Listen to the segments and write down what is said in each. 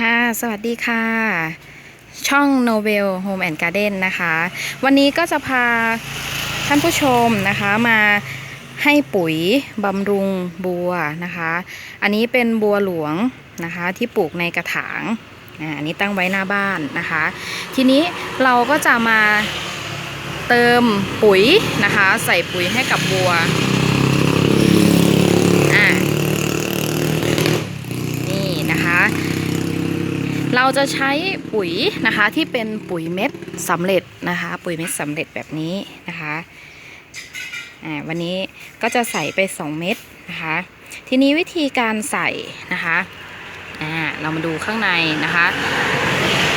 ค่ะ สวัสดีค่ะ ช่อง Novel Home and Garden นะคะ วันนี้ก็จะพาท่านผู้ชมนะคะมาให้ปุ๋ยบำรุงบัวนะคะ อันนี้เป็นบัวหลวงนะคะที่ปลูกในกระถางอันนี้ตั้งไว้หน้าบ้านนะคะ ทีนี้เราก็จะมาเติมปุ๋ยนะคะ ใส่ปุ๋ยให้กับบัวอ่านี่นะคะ เราจะใช้ปุ๋ยนะคะที่เป็นปุ๋ยเม็ดสำเร็จนะคะ ปุ๋ยเม็ดสำเร็จแบบนี้นะคะวันนี้ก็จะใส่ไป 2 เม็ดนะคะ ทีนี้วิธีการใส่นะคะอ่าเรามาดูข้างในนะคะ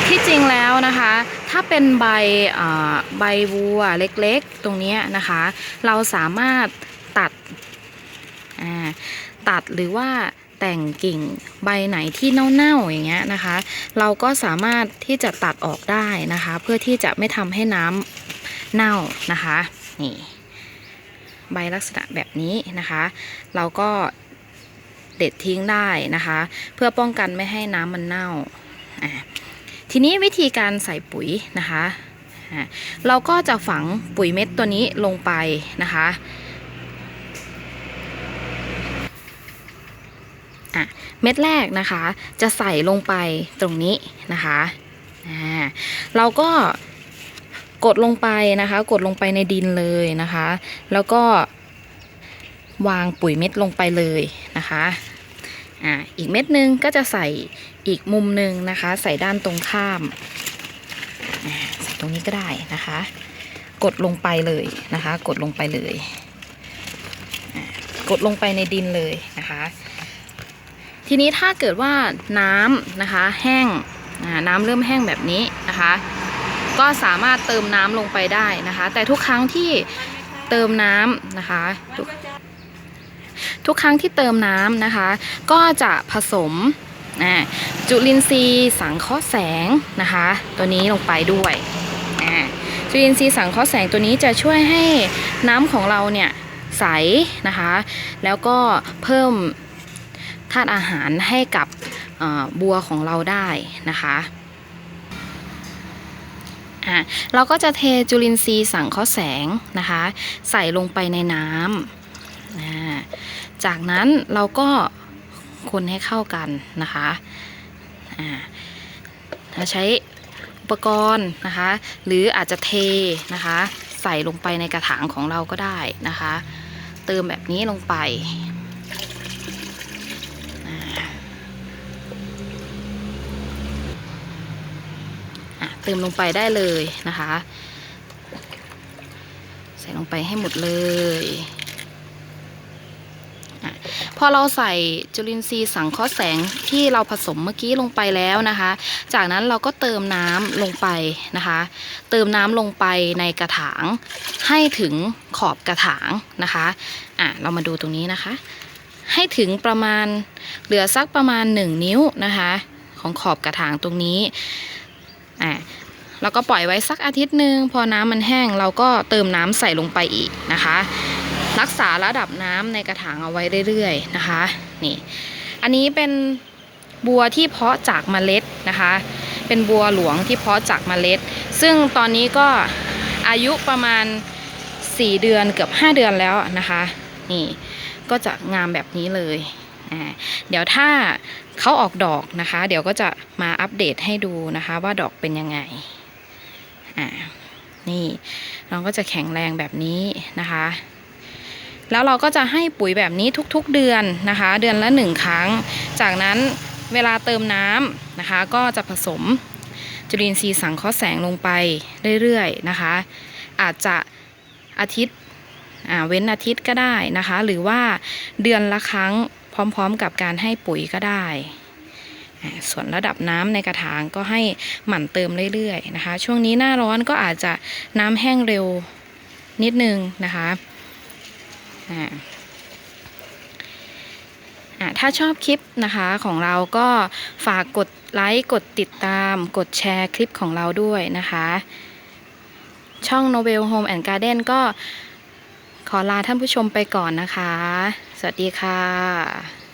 ที่จริงแล้วนะคะ ถ้าเป็นใบใบวัวเล็กๆตรงนี้นะคะ เราสามารถตัดอ่าตัดหรือว่า แต่งกิ่งใบไหนที่เน่าๆอย่างเงี้ยนะคะ เราก็สามารถที่จะตัดออกได้นะคะ เพื่อที่จะไม่ทำให้น้ำเน่านะคะนี่ใบลักษณะแบบนี้นะคะ เราก็เด็ดทิ้งได้นะคะ เพื่อป้องกันไม่ให้น้ำมันเน่าทีนี้วิธีการใส่ปุ๋ยนะคะ เราก็จะฝังปุ๋ยเม็ดตัวนี้ลงไปนะคะ อะเม็ดแรกนะคะจะใส่ลงไปตรงนี้นะคะอ่าเราก็กดลงไปนะคะ กดลงไปในดินเลยนะคะ แล้วก็วางปุ๋ยเม็ดลงไปเลยนะคะอ่าอีกเม็ดหนึงก็จะใส่อีกมุมหนึ่งนะคะ ใส่ด้านตรงข้ามใส่ตรงนี้ก็ได้นะคะ กดลงไปเลยนะคะ กดลงไปเลย กดลงไปในดินเลยนะคะ ทีนี้ถ้าเกิดว่าน้ำนะคะแห้งน้ำเริ่มแห้งแบบนี้นะคะ ก็สามารถเติมน้ำลงไปได้นะคะ แต่ทุกครั้งที่เติมน้ำนะคะทุกทุกครั้งที่เติมน้ำนะคะ ก็จะผสมจุลินทรีย์สังเคราะห์แสงนะคะ ตัวนี้ลงไปด้วยจุลินทรีย์สังเคราะห์แสงตัวนี้จะช่วยให้น้ำของเราเนี่ยใสนะคะ แล้วก็เพิ่ม ธาตุอาหารให้กับบัวของเราได้นะคะเราก็จะเทจุลินทรีย์สังเคราะห์แสงนะคะ ใส่ลงไปในน้ำจากนั้นเราก็คนให้เข้ากันนะคะถ้าใช้อุปกรณ์นะคะ หรืออาจจะเทนะคะ ใส่ลงไปในกระถางของเราก็ได้นะคะ เติมแบบนี้ลงไป เติมลงไปได้เลยนะคะ ใส่ลงไปให้หมดเลยพอเราใส่จุลินทรีย์สังเคราะห์แสงที่เราผสมเมื่อกี้ลงไปแล้วนะคะ จากนั้นเราก็เติมน้ำลงไปนะคะ เติมน้ำลงไปในกระถางให้ถึงขอบกระถางนะคะอะเรามาดูตรงนี้นะคะ ให้ถึงประมาณเหลือสักประมาณ 1 นิ้วนะคะ ของขอบกระถางตรงนี้ อะเราก็ปล่อยไว้สักอาทิตย์หนึ่งพอน้ำมันแห้งเราก็เติมน้ำใส่ลงไปอีกนะคะ รักษาระดับน้ำในกระถางเอาไว้เรื่อยๆนะคะนี่อันนี้เป็นบัวที่เพาะจากเมล็ดนะคะ เป็นบัวหลวงที่เพาะจากเมล็ด ซึ่งตอนนี้ก็อายุประมาณ 4 เดือนเกือบ 5 เดือนแล้วนะคะ นี่ก็จะงามแบบนี้เลย อ่าเดี๋ยวถ้าเขาออกดอกนะคะ เดี๋ยวก็จะมาอัปเดตให้ดูนะคะ ว่าดอกเป็นยังไงอ่านี่เราก็จะแข็งแรงแบบนี้นะคะ แล้วเราก็จะให้ปุ๋ยแบบนี้ทุกๆเดือนนะคะ เดือนละหนึ่งครั้ง จากนั้นเวลาเติมน้ำนะคะ ก็จะผสมจุลินทรีย์สังเคราะห์แสงลงไปเรื่อยๆนะคะ อาจจะอาทิตย์เว้นอาทิตย์ก็ได้นะคะ หรือว่าเดือนละครั้ง พร้อมๆกับการให้ปุ๋ยก็ได้ ส่วนระดับน้ำในกระถางก็ให้หมั่นเติมเรื่อยๆนะคะ ช่วงนี้หน้าร้อนก็อาจจะน้ำแห้งเร็วนิดนึงนะคะถ้าชอบคลิปนะคะของเราก็ฝากกดไลค์กดติดตาม กดแชร์คลิปของเราด้วยนะคะ ช่อง Novel Home and Garden ก็ขอลาท่านผู้ชมไปก่อนนะคะ วัสดีค่ะ